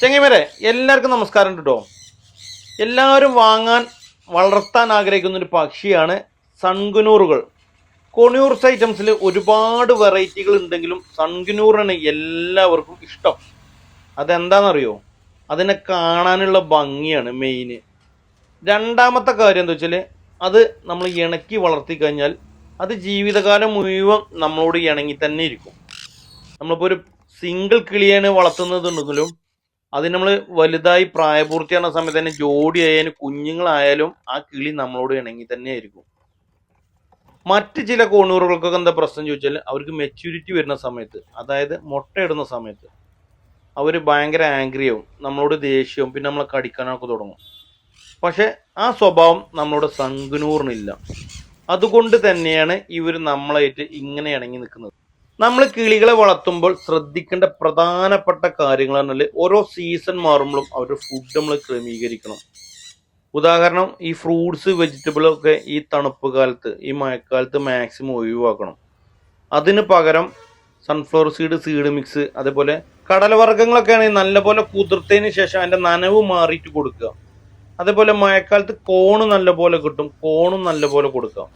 ചെങ്ങൈമരെ എല്ലാവർക്കും നമസ്കാരം കേട്ടോ എല്ലാവരും വാങ്ങാൻ വളർത്താൻ ആഗ്രഹിക്കുന്ന ഒരു പക്ഷിയാണ് സൺകുനൂറുകൾ. കൊണിയൂർസ് ഐറ്റംസിൽ ഒരുപാട് വെറൈറ്റികൾ ഉണ്ടെങ്കിലും സൺകുനൂറാണ് എല്ലാവർക്കും ഇഷ്ടം. അതെന്താണെന്നറിയോ അതിനെ കാണാനുള്ള ഭംഗിയാണ് മെയിന് രണ്ടാമത്തെ കാര്യം എന്താ വെച്ചാൽ അത് നമ്മൾ ഇണക്കി വളർത്തി കഴിഞ്ഞാൽ അത് ജീവിതകാലം മുഴുവൻ നമ്മളോട് ഇണങ്ങി തന്നെ ഇരിക്കും. നമ്മളിപ്പോൾ ഒരു സിംഗിൾ കിളിയാണ് വളർത്തുന്നതുണ്ടെങ്കിലും അത് നമ്മൾ വലുതായി പ്രായപൂർത്തിയാകുന്ന സമയത്ത് തന്നെ ജോഡി ആയാലും കുഞ്ഞുങ്ങളായാലും ആ കിളി നമ്മളോട് ഇണങ്ങി തന്നെ ആയിരിക്കും. മറ്റ് ചില കോണൂറുകൾക്കൊക്കെ എന്താ പ്രശ്നം ചോദിച്ചാൽ അവർക്ക് മെച്യൂരിറ്റി വരുന്ന സമയത്ത് അതായത് മുട്ടയിടുന്ന സമയത്ത് അവർ ഭയങ്കര ആംഗ്രിയാവും നമ്മളോട് ദേഷ്യവും പിന്നെ നമ്മളെ കടിക്കാനൊക്കെ തുടങ്ങും. പക്ഷെ ആ സ്വഭാവം നമ്മളോട് സങ്കുനൂറിനില്ല. അതുകൊണ്ട് തന്നെയാണ് ഇവർ നമ്മളായിട്ട് ഇങ്ങനെ ഇണങ്ങി നിൽക്കുന്നത് നമ്മൾ കിളികളെ വളർത്തുമ്പോൾ ശ്രദ്ധിക്കേണ്ട പ്രധാനപ്പെട്ട കാര്യങ്ങൾ പറഞ്ഞാൽ ഓരോ സീസൺ മാറുമ്പോഴും അവരുടെ ഫുഡ് നമ്മൾ ക്രമീകരിക്കണം. ഉദാഹരണം ഈ ഫ്രൂട്ട്സ് വെജിറ്റബിൾ ഒക്കെ ഈ തണുപ്പ് കാലത്ത് ഈ മഴക്കാലത്ത് മാക്സിമം ഒഴിവാക്കണം. അതിന് പകരം സൺഫ്ലവർ സീഡ് സീഡ് മിക്സ് അതേപോലെ കടലവർഗങ്ങളൊക്കെ ആണെങ്കിൽ നല്ലപോലെ കുതിർത്തതിന് ശേഷം അതിന്റെ നനവ് മാറിയിട്ട് കൊടുക്കുക. അതേപോലെ മഴക്കാലത്ത് കോണ് നല്ലപോലെ കിട്ടും കോണും നല്ലപോലെ കൊടുക്കാം.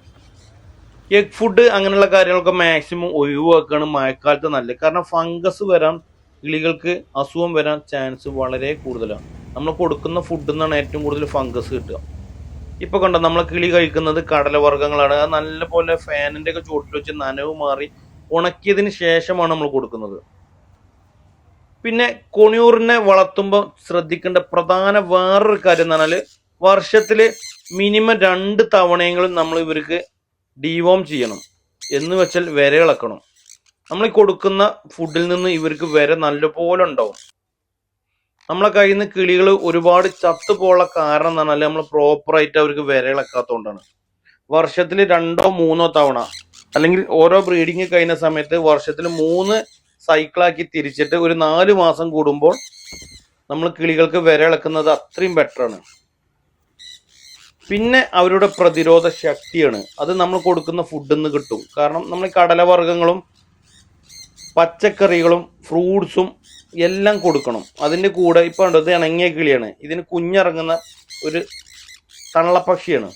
എഗ് ഫുഡ് അങ്ങനെയുള്ള കാര്യങ്ങളൊക്കെ മാക്സിമം ഒഴിവാക്കുകയാണ് മഴക്കാലത്ത് നല്ലത്. കാരണം ഫംഗസ് വരാൻ കിളികൾക്ക് അസുഖം വരാൻ ചാൻസ് വളരെ കൂടുതലാണ്. നമ്മൾ കൊടുക്കുന്ന ഫുഡിൽ നിന്നാണ് ഏറ്റവും കൂടുതൽ ഫംഗസ് കിട്ടുക. ഇപ്പോൾ കണ്ടോ നമ്മൾ കിളി കഴിക്കുന്നത് കടലവർഗങ്ങളാണ്. അത് നല്ലപോലെ ഫാനിന്റെ ഒക്കെ ചുവട്ടിൽ വെച്ച് നനവ് മാറി ഉണക്കിയതിന് ശേഷമാണ് നമ്മൾ കൊടുക്കുന്നത്. പിന്നെ കൊണിയൂറിനെ വളർത്തുമ്പോൾ ശ്രദ്ധിക്കേണ്ട പ്രധാന വേറൊരു കാര്യം എന്ന് പറഞ്ഞാൽ വർഷത്തിൽ മിനിമം രണ്ട് തവണയെങ്കിലും നമ്മൾ ഇവർക്ക് ഡീവോം ചെയ്യണം. എന്ന് വെച്ചാൽ വിര ഇളക്കണം. നമ്മൾ ഈ കൊടുക്കുന്ന ഫുഡിൽ നിന്ന് ഇവർക്ക് വിര നല്ലപോലെ ഉണ്ടാവും. നമ്മളെ കയ്യിൽ നിന്ന് കിളികൾ ഒരുപാട് ചത്തുപോകാനുള്ള കാരണം എന്ന് പറഞ്ഞാൽ നമ്മൾ പ്രോപ്പറായിട്ട് അവർക്ക് വിര ഇളക്കാത്തതുകൊണ്ടാണ് വർഷത്തിൽ രണ്ടോ മൂന്നോ തവണ അല്ലെങ്കിൽ ഓരോ ബ്രീഡിങ് കഴിഞ്ഞ സമയത്ത് വർഷത്തിൽ മൂന്ന് സൈക്കിളാക്കി തിരിച്ചിട്ട് ഒരു നാല് മാസം കൂടുമ്പോൾ നമ്മൾ കിളികൾക്ക് വിര ഇളക്കുന്നത് അത്രയും ബെറ്ററാണ് പിന്നെ അവരുടെ പ്രതിരോധ ശക്തിയാണ്. അത് നമ്മൾ കൊടുക്കുന്ന ഫുഡിൽ നിന്ന് കിട്ടും. കാരണം നമ്മൾ കടലവർഗങ്ങളും പച്ചക്കറികളും ഫ്രൂട്ട്സും എല്ലാം കൊടുക്കണം. അതിന്റെ കൂടെ ഇപ്പോൾ ഉണ്ട് ഇത് ഇണങ്ങിയ കിളിയാണ്. ഇതിന് കുഞ്ഞിറങ്ങുന്ന ഒരു തള്ളപ്പക്ഷിയാണ്